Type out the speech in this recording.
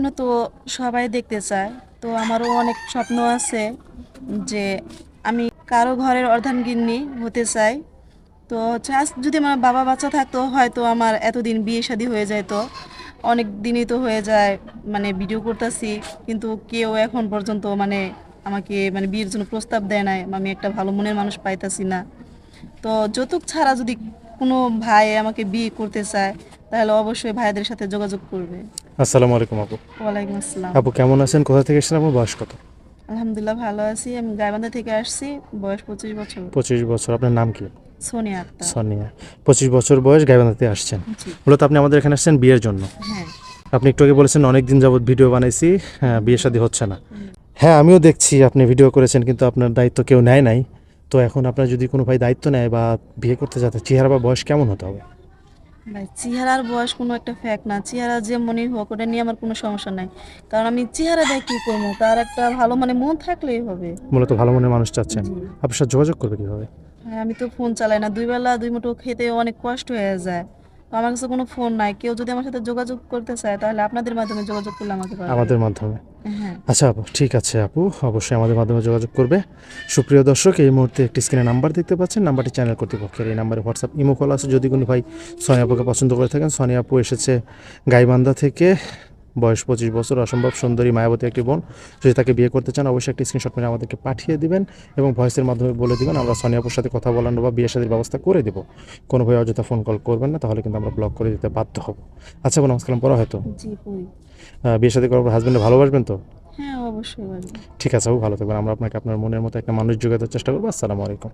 স্বপ্ন তো সবাই দেখতে চায়। তো আমারও অনেক স্বপ্ন আছে যে আমি কারও ঘরের অর্ধাঙ্গিনী হতে চাই। তো হচ্ছে যদি আমার বাবা বাচ্চা থাকতো, হয়তো আমার এতদিন বিয়ে শাদী হয়ে যেত অনেক দিনই তো হয়ে যায় মানে ভিডিও করতেছি, কিন্তু কেউ এখন পর্যন্ত মানে আমাকে মানে বিয়ের জন্য প্রস্তাব দেয় নাই। আমি একটা ভালো মনের মানুষ পাইতাছি না। তো যৌতুক ছাড়া যদি কোনো ভাই আমাকে বিয়ে করতে চায় তাহলে অবশ্যই ভাইদের সাথে যোগাযোগ করবে। আসসালামু আলাইকুম আপু। ওয়ালাইকুম আসসালাম। আপু কেমন আছেন? কোথা থেকে এসেছেন আপনার বয়স কত? আলহামদুলিল্লাহ ভালো আছি। আমি গাইবান্ধা থেকে আসছি বয়স পঁচিশ বছর। পঁচিশ বছর। আপনার নাম কি? সোনিয়া আক্তার। সোনিয়া। পঁচিশ বছর বয়স গাইবান্ধাতে আসছেন। মূলত আপনি আমাদের এখানে আসছেন বিয়ের জন্য। হ্যাঁ। আপনি একটু আগে বলেছেন অনেক দিন যাবত ভিডিও বানাইছি হ্যাঁ বিয়ে শাদী হচ্ছে না। হ্যাঁ আমিও দেখছি আপনি ভিডিও করেছেন কিন্তু আপনার দায়িত্ব কেউ নেয় নাই। তো এখন আপনার যদি কোনো ভাই দায়িত্ব নেয় বা বিয়ে করতে যাতে চেহারা বা বয়স কেমন হতে হবে? ভাই চেহারার বয়স কোনো একটা ফ্যাক্ট না। চেহারা যে মনে হোক ওটা নিয়ে আমার কোনো সমস্যা নাই। কারণ আমি চেহারা দেয় কী করব? তার একটা ভালো মানে মন থাকলেই হবে। মূলত ভালো মনের মানুষ চাচ্ছেন। আপনার সাথে যোগাযোগ করবে কীভাবে? হ্যাঁ আমি তো ফোন চালাই না। দুই বেলা দুই মুঠো খেতে অনেক কষ্ট হয়ে যায়। তো আমার কাছে কোনো ফোন নাই। কেউ যদি আমার সাথে যোগাযোগ করতে চায় তাহলে আপনাদের মাধ্যমে যোগাযোগ করলে আমাকে আমাদের মাধ্যমে? হ্যাঁ। আচ্ছা আপু ঠিক আছে আপু অবশ্যই আমাদের মাধ্যমে যোগাযোগ করবে। সুপ্রিয় দর্শক এই মুহূর্তে একটি স্ক্রিনে নাম্বার দেখতে পাচ্ছেন। নাম্বারটি চ্যানেল কর্তৃপক্ষের। এই নাম্বারে হোয়াটসঅ্যাপ ইমো কল আছে। যদি কোনো ভাই সোনিয়া আপুকে পছন্দ করে থাকেন সোনিয়া আপু এসেছে গাইবান্ধা থেকে। বয়স পঁচিশ বছর অসম্ভব সুন্দরী মায়াবতী একটি বোন। যদি তাকে বিয়ে করতে চান অবশ্যই একটি স্ক্রিনশট মেরে আমাদেরকে পাঠিয়ে দিবেন এবং ভয়েসের মাধ্যমে বলে দিবেন আমরা সোনিয়া আপুর সাথে কথা বলানো বা বিয়ে শাদীর ব্যবস্থা করে দেবো। কোনো ভাই অযথা ফোন কল করবেন না তাহলে কিন্তু আমরা ব্লক করে দিতে বাধ্য হব। আচ্ছা বোন নমস্কার পড়া হয়তো বিয়ে শাদী করার পর হাজব্যান্ডে ভালোবাসবেন তো? হ্যাঁ অবশ্যই ঠিক আছে ভালো থাকবেন। আমরা আপনাকে আপনার মনের মতো একটা মানুষ যোগাতে চেষ্টা করব। আসসালামু আলাইকুম।